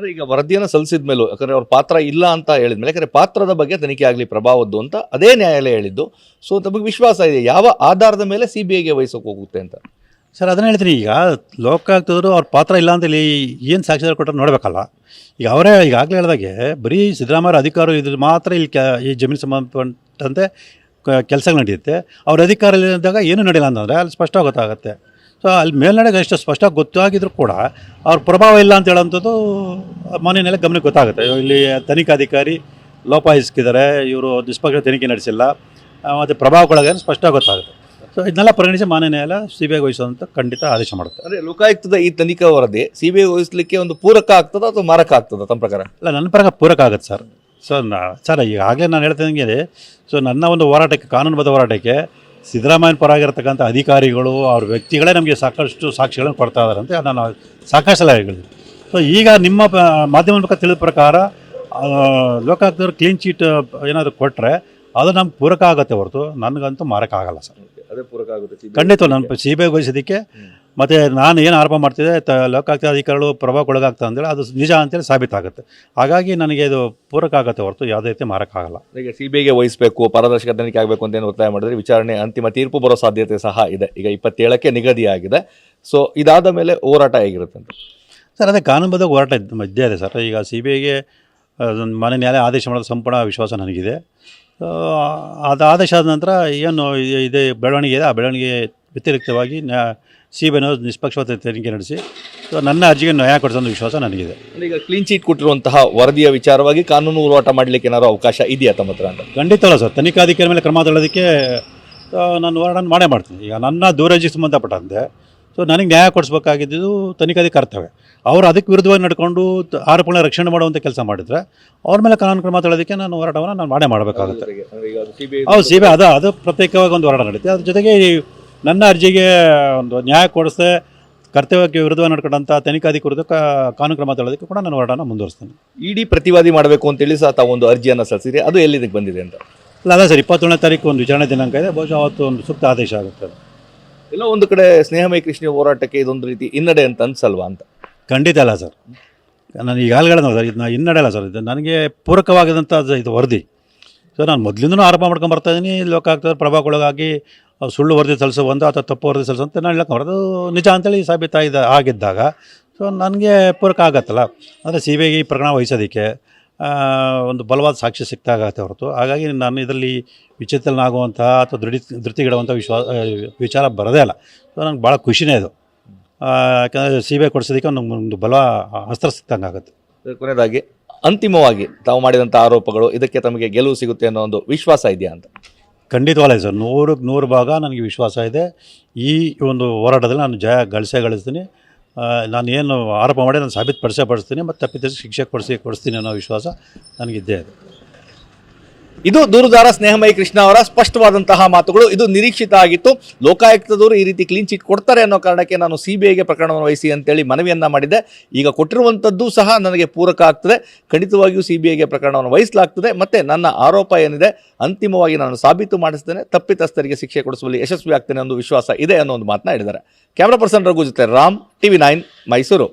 ಅಂದ್ರೆ ಈಗ ವರದಿಯನ್ನು ಸಲ್ಲಿಸಿದ ಮೇಲೂ, ಯಾಕಂದ್ರೆ ಅವ್ರ ಪಾತ್ರ ಇಲ್ಲ ಅಂತ ಹೇಳಿದ ಮೇಲೆ, ಯಾಕಂದ್ರೆ ಪಾತ್ರದ ಬಗ್ಗೆ ತನಿಖೆ ಆಗಲಿ ಪ್ರಭಾವದ್ದು ಅಂತ ಅದೇ ನ್ಯಾಯಾಲಯ ಹೇಳಿದ್ದು. ಸೊ ತಮಗೆ ವಿಶ್ವಾಸ ಇದೆ, ಯಾವ ಆಧಾರದ ಮೇಲೆ ಸಿ ಬಿ ಐಗೆ ವಹಿಸೋಕೆ ಹೋಗುತ್ತೆ ಅಂತ. ಸರ್, ಅದನ್ನ ಹೇಳ್ತೀನಿ, ಈಗ ಲೋಕಾಯುಕ್ತರು ಅವ್ರ ಪಾತ್ರ ಇಲ್ಲ ಅಂತ ಇಲ್ಲಿ ಏನು ಸಾಕ್ಷಿದಾರ ಕೊಟ್ಟರೆ ನೋಡಬೇಕಲ್ಲ. ಈಗ ಅವರೇ ಈಗಾಗಲೇ ಹೇಳಿದಾಗೆ, ಬರೀ ಸಿದ್ದರಾಮಯ್ಯ ಅಧಿಕಾರ ಇದ್ರೆ ಮಾತ್ರ ಇಲ್ಲಿ ಕೆ ಈ ಜಮೀನು ಸಂಬಂಧಪಟ್ಟಂತೆ ಕೆಲಸಗಳು ನಡೆಯುತ್ತೆ. ಅವ್ರ ಅಧಿಕಾರ ಇಲ್ಲದಾಗ ಏನೂ ನಡೆಯಲ್ಲ ಅಂತಂದರೆ ಅಲ್ಲಿ ಸ್ಪಷ್ಟವಾಗಿ ಗೊತ್ತಾಗುತ್ತೆ. ಸೊ ಅಲ್ಲಿ ಮೇಲ್ನಡೆಗೆ ಅಷ್ಟು ಸ್ಪಷ್ಟವಾಗಿ ಗೊತ್ತಾಗಿದ್ರು ಕೂಡ ಅವ್ರ ಪ್ರಭಾವ ಇಲ್ಲ ಅಂತ ಹೇಳೋಂಥದ್ದು ಮನೆಯಲ್ಲೇ ಗಮನಕ್ಕೆ ಗೊತ್ತಾಗುತ್ತೆ. ಇಲ್ಲಿ ತನಿಖಾಧಿಕಾರಿ ಲೋಪ ಇಸ್ಕಿದ್ದಾರೆ ಇವರು ನಿಷ್ಪಕ್ಷ ತನಿಖೆ ನಡೆಸಿಲ್ಲ. ಮತ್ತು ಪ್ರಭಾವಕ್ಕೊಳಗೆ ಸ್ಪಷ್ಟವಾಗಿ ಗೊತ್ತಾಗುತ್ತೆ. ಸೊ ಇದನ್ನೆಲ್ಲ ಪರಿಗಣಿಸಿ ಮಾನ್ಯ ನ್ಯಾಯಾಲಯ ಸಿ ಬಿ ಐ ಖಂಡಿತ ಆದೇಶ ಮಾಡುತ್ತೆ. ಅಂದ್ರೆ ಲೋಕಾಯುಕ್ತದ ಈ ತನಿಖಾ ವರದಿ ಸಿ ಬಿ ಐ ವಹಿಸಲಿಕ್ಕೆ ಒಂದು ಪೂರಕ ಆಗ್ತದ ಅಥವಾ ಮಾರಕ ಆಗ್ತದ ತಮ್ಮ ಪ್ರಕಾರ? ಅಲ್ಲ ನನ್ನ ಪ್ರಕಾರ ಪೂರಕ ಆಗುತ್ತೆ ಸರ್. ಸೊ ನಾ ಸರ್ ಈಗಾಗಲೇ ನಾನು ಹೇಳ್ತಿದ್ದಂಗೆ ಸೊ ನನ್ನ ಒಂದು ಹೋರಾಟಕ್ಕೆ ಕಾನೂನುಬದ್ಧ ಹೋರಾಟಕ್ಕೆ ಸಿದ್ದರಾಮಯ್ಯನ ಪರವಾಗಿರ್ತಕ್ಕಂಥ ಅಧಿಕಾರಿಗಳು ಅವ್ರ ವ್ಯಕ್ತಿಗಳೇ ನಮಗೆ ಸಾಕಷ್ಟು ಸಾಕ್ಷಿಗಳನ್ನು ಕೊಡ್ತಾ ಇದ್ದಾರೆ ಅಂತ ನಾನು ಸಾಕಷ್ಟು ಸಲ ಹೇಳಿದ್ದೀನಿ. ಸೊ ಈಗ ನಿಮ್ಮ ಮಾಧ್ಯಮದ ಮೂಲಕ ತಿಳಿದ ಪ್ರಕಾರ ಲೋಕಾಯುಕ್ತರು ಕ್ಲೀನ್ ಚೀಟ್ ಏನಾದರೂ ಕೊಟ್ಟರೆ ಅದು ನಮ್ಗೆ ಪೂರಕ ಆಗುತ್ತೆ ಹೊರತು. ನನಗಂತೂ ಮಾರಕ ಆಗಲ್ಲ ಸರ್. ಅದೇ ಪೂರಕ ಆಗುತ್ತೆ. ಖಂಡಿತ ನಾನು ಸಿ ಬಿ ಐ ವಹಿಸೋದಕ್ಕೆ ಮತ್ತು ನಾನು ಏನು ಆರೋಪ ಮಾಡ್ತಿದ್ದೆ ತ ಲೋಕಾಯುಕ್ತ ಅಧಿಕಾರಿಗಳು ಪ್ರಭಾವಕ್ಕೊಳಗಾಗ್ತದೆ ಅಂತೇಳಿ ಅದು ನಿಜ ಅಂತೇಳಿ ಸಾಬೀತಾಗುತ್ತೆ. ಹಾಗಾಗಿ ನನಗೆ ಇದು ಪೂರಕ ಆಗುತ್ತೆ ಹೊರತು ಯಾವುದೇ ರೀತಿ ಮಾರಕ್ಕಾಗಲ್ಲ ಈಗ ಸಿ ಬಿ ಐಗೆ ವಹಿಸಬೇಕು ಪಾರದರ್ಶಕ ತನಿಖೆ ಆಗಬೇಕು ಅಂತ ಏನು ಒತ್ತಾಯ ಮಾಡಿದ್ರೆ ವಿಚಾರಣೆ ಅಂತಿಮ ತೀರ್ಪು ಬರೋ ಸಾಧ್ಯತೆ ಸಹ ಇದೆ. ಈಗ ಇಪ್ಪತ್ತೇಳಕ್ಕೆ ನಿಗದಿಯಾಗಿದೆ. ಸೊ ಇದಾದ ಮೇಲೆ ಹೋರಾಟ ಹೇಗಿರುತ್ತೆ ಅಂತ? ಸರ್ ಅದೇ ಕಾನೂನುಬದ್ಧ ಹೋರಾಟ ಇದ್- ಇದ್ದೇ ಇದೆ ಸರ್. ಈಗ ಸಿ ಬಿ ಐಗೆ ಮನೆ ನ್ಯಾಯಾಲಯ ಆದೇಶ ಮಾಡೋದು ಸಂಪೂರ್ಣ ವಿಶ್ವಾಸ ನನಗಿದೆ. ಅದು ಆದೇಶ ಆದ ನಂತರ ಏನು ಇದೆ ಬೆಳವಣಿಗೆ ಇದೆ. ಆ ಬೆಳವಣಿಗೆ ವ್ಯತಿರಿಕ್ತವಾಗಿ ನ್ಯಾ ಸಿ ಬಿ ಐನವರು ನಿಷ್ಪಕ್ಷಪಾತ ತನಿಖೆ ನಡೆಸಿ. ಸೊ ನನ್ನ ಅರ್ಜಿಗೆ ನ್ಯಾಯ ಕೊಡಿಸೋ ವಿಶ್ವಾಸ ನನಗಿದೆ. ಅಂದ್ರೆ ಈಗ ಕ್ಲೀನ್ ಚೀಟ್ ಕೊಟ್ಟಿರುವಂತಹ ವರದಿಯ ವಿಚಾರವಾಗಿ ಕಾನೂನು ಹೋರಾಟ ಮಾಡಲಿಕ್ಕೆ ಏನಾದ್ರು ಅವಕಾಶ ಇದೆಯಾ ತಮ್ಮ ಹತ್ರ ಅಂತ? ಖಂಡಿತವಲ್ಲ ಸರ್. ತನಿಖಾಧಿಕಾರಿ ಮೇಲೆ ಕ್ರಮ ತಗೊಳ್ಳೋದಕ್ಕೆ ಆ, ನಾನು ಹೋರಾಟ ಮಾಡೇ ಮಾಡ್ತೀನಿ. ಈಗ ನನ್ನ ದೂರಜಿಗೆ ಸಂಬಂಧಪಟ್ಟಂತೆ ಸೊ ನನಗೆ ನ್ಯಾಯ ಕೊಡಿಸ್ಬೇಕಾಗಿದ್ದು ತನಿಖಾಧಿಕಾರಿ ಕರ್ತವ್ಯ. ಅವರು ಅದಕ್ಕೆ ವಿರುದ್ಧವಾಗಿ ನಡ್ಕೊಂಡು ತ- ಆರೋಪಗಳನ್ನ ರಕ್ಷಣೆ ಮಾಡುವಂಥ ಕೆಲಸ ಮಾಡಿದರೆ ಅವ್ರ ಮೇಲೆ ಕಾನೂನು ಕ್ರಮ ತಗೊಳ್ಳೋದಕ್ಕೆ ನಾನು ಹೋರಾಟವನ್ನು ನಾನು ಮಾಡೇ ಮಾಡಬೇಕಾಗುತ್ತೆ. ಹೌದು ಸಿ ಬಿ ಅದು ಅದು ಪ್ರತ್ಯೇಕವಾಗಿ ಒಂದು ಹೋರಾಟ ನಡೀತೆ. ಅದ್ರ ಜೊತೆಗೆ ಈ ನನ್ನ ಅರ್ಜಿಗೆ ಒಂದು ನ್ಯಾಯ ಕೊಡಿಸದೆ ಕರ್ತವ್ಯಕ್ಕೆ ವಿರುದ್ಧವಾಗಿ ನಡ್ಕೊಂಡಂಥ ತನಿಖಾಧಿಕಾರದ ಕಾನೂನು ಕ್ರಮ ತಗೊಳ್ಳೋದಕ್ಕೆ ಕೂಡ ನಾನು ಹೋರಾಟನ ಮುಂದುವರಿಸ್ತೀನಿ. ಇಡಿ ಪ್ರತಿವಾದಿ ಮಾಡಬೇಕು ಅಂತೇಳಿ ಸಹ ತಾವು ಒಂದು ಅರ್ಜಿಯನ್ನು ಸಲ್ಲಿಸಿದೆ ಅದು ಎಲ್ಲಿದಕ್ಕೆ ಬಂದಿದೆ ಅಂತ? ಅಲ್ಲ ಅದೇ ಸರ್ ಇಪ್ಪತ್ತೊಂದನೇ ತಾರೀಕು ಒಂದು ವಿಚಾರಣೆ ದಿನಾಂಕ ಇದೆ. ಬಹುಶಃ ಅವತ್ತು ಒಂದು ಸೂಕ್ತ ಆದೇಶ ಆಗುತ್ತೆ. ಎಲ್ಲೋ ಒಂದು ಕಡೆ ಸ್ನೇಹಮಯ ಕೃಷ್ಣ ಹೋರಾಟಕ್ಕೆ ಇದೊಂದು ರೀತಿ ಹಿನ್ನಡೆ ಅಂತ ಅನ್ಸಲ್ವಾ ಅಂತ? ಖಂಡಿತ ಅಲ್ಲ ಸರ್. ನಾನು ಈಗ ಹೇಳಿದ್ನಲ್ಲ ಸರ್ ಇದನ್ನ ಹಿನ್ನಡೆಯಲ್ಲ ಸರ್ ಇದು ನನಗೆ ಪೂರಕವಾಗಿದ್ದಂಥ ಇದು ವರದಿ. ಸೊ ನಾನು ಮೊದಲಿಂದನೂ ಆರೋಪ ಮಾಡ್ಕೊಂಡು ಬರ್ತಾ ಇದ್ದೀನಿ. ಲೋಕಾಯುಕ್ತ ಪ್ರಭಾವಕ್ಕೊಳಗಾಗಿ ಸುಳ್ಳು ವರದಿ ಒಂದು ಅಥವಾ ತಪ್ಪು ವರದಿ ಸಲ್ಲಿಸುವಂತ ನಾನು ಹೇಳಕ್ಕೆ ಬರೋದು ನಿಜ ಅಂತೇಳಿ ಸಾಬೀತಾಯಿದ ಆಗಿದ್ದಾಗ ಸೊ ನನಗೆ ಪೂರಕ ಆಗತ್ತಲ್ಲ. ಅಂದರೆ ಸಿ ಬಿ ಐಗೆ ಈ ಪ್ರಕರಣ ವಹಿಸೋದಕ್ಕೆ ಒಂದು ಬಲವಾದ ಸಾಕ್ಷಿ ಸಿಕ್ತಾಗತ್ತೆ ಹೊರತು. ಹಾಗಾಗಿ ನಾನು ಇದರಲ್ಲಿ ವಿಚಿತ್ರನಾಗುವಂಥ ಅಥವಾ ದೃಢ ಧೃತಿಗಿಡುವಂಥ ವಿಶ್ವಾಸ ವಿಚಾರ ಬರೋದೇ ಅಲ್ಲ. ಸೊ ನನಗೆ ಭಾಳ ಖುಷಿನೇ ಇದು. ಯಾಕಂದರೆ ಸಿ ಬಿ ಐ ಕೊಡಿಸೋದಕ್ಕೆ ಒಂದು ಒಂದು ಬಲ ಅಸ್ತ್ರ ಸಿಕ್ತಂಗೆ ಆಗುತ್ತೆ. ಕೊನೆಯದಾಗಿ, ಅಂತಿಮವಾಗಿ ತಾವು ಮಾಡಿದಂಥ ಆರೋಪಗಳು ಇದಕ್ಕೆ ತಮಗೆ ಗೆಲುವು ಸಿಗುತ್ತೆ ಅನ್ನೋ ಒಂದು ವಿಶ್ವಾಸ ಇದೆಯಾ ಅಂತ? ಖಂಡಿತವಲ್ಲ ಸರ್. ನೂರಕ್ಕೆ ನೂರು ಭಾಗ ನನಗೆ ವಿಶ್ವಾಸ ಇದೆ. ಈ ಒಂದು ಹೋರಾಟದಲ್ಲಿ ನಾನು ಜಯ ಗಳಿಸೇ ಗಳಿಸ್ತೀನಿ. ನಾನು ಏನು ಆರೋಪ ಮಾಡಿ ನಾನು ಸಾಬೀತುಪಡಿಸೇ ಪಡಿಸ್ತೀನಿ. ಮತ್ತು ತಪ್ಪಿದ ಶಿಕ್ಷೆ ಕೊಡಿಸಿ ಕೊಡಿಸ್ತೀನಿ ಅನ್ನೋ ವಿಶ್ವಾಸ ನನಗಿದ್ದೇ ಇದೆ. ಇದು ದೂರುದಾರ ಸ್ನೇಹಮಯಿ ಕೃಷ್ಣ ಅವರ ಸ್ಪಷ್ಟವಾದಂತಹ ಮಾತುಗಳು. ಇದು ನಿರೀಕ್ಷಿತ ಆಗಿತ್ತು. ಲೋಕಾಯುಕ್ತದವರು ಈ ರೀತಿ ಕ್ಲೀನ್ ಚೀಟ್ ಕೊಡ್ತಾರೆ ಅನ್ನೋ ಕಾರಣಕ್ಕೆ ನಾನು ಸಿ ಬಿ ಐಗೆ ಪ್ರಕರಣವನ್ನು ವಹಿಸಿ ಅಂತೇಳಿ ಮನವಿಯನ್ನು ಮಾಡಿದೆ. ಈಗ ಕೊಟ್ಟಿರುವಂಥದ್ದು ಸಹ ನನಗೆ ಪೂರಕ ಆಗ್ತದೆ. ಖಂಡಿತವಾಗಿಯೂ ಸಿ ಬಿ ಐಗೆ ಪ್ರಕರಣವನ್ನು ವಹಿಸಲಾಗ್ತದೆ. ಮತ್ತು ನನ್ನ ಆರೋಪ ಏನಿದೆ, ಅಂತಿಮವಾಗಿ ನಾನು ಸಾಬೀತು ಮಾಡಿಸ್ತೇನೆ. ತಪ್ಪಿತಸ್ಥರಿಗೆ ಶಿಕ್ಷೆ ಕೊಡಿಸುವಲ್ಲಿ ಯಶಸ್ವಿ ಆಗ್ತೇನೆ ಅನ್ನೋ ವಿಶ್ವಾಸ ಇದೆ ಅನ್ನೋ ಒಂದು ಮಾತನ್ನ ಹೇಳಿದ್ದಾರೆ. ಕ್ಯಾಮ್ರಾ ಪರ್ಸನ್ ರಘು ಜೊತೆ ರಾಮ್ ಟಿವಿ ನೈನ್ ಮೈಸೂರು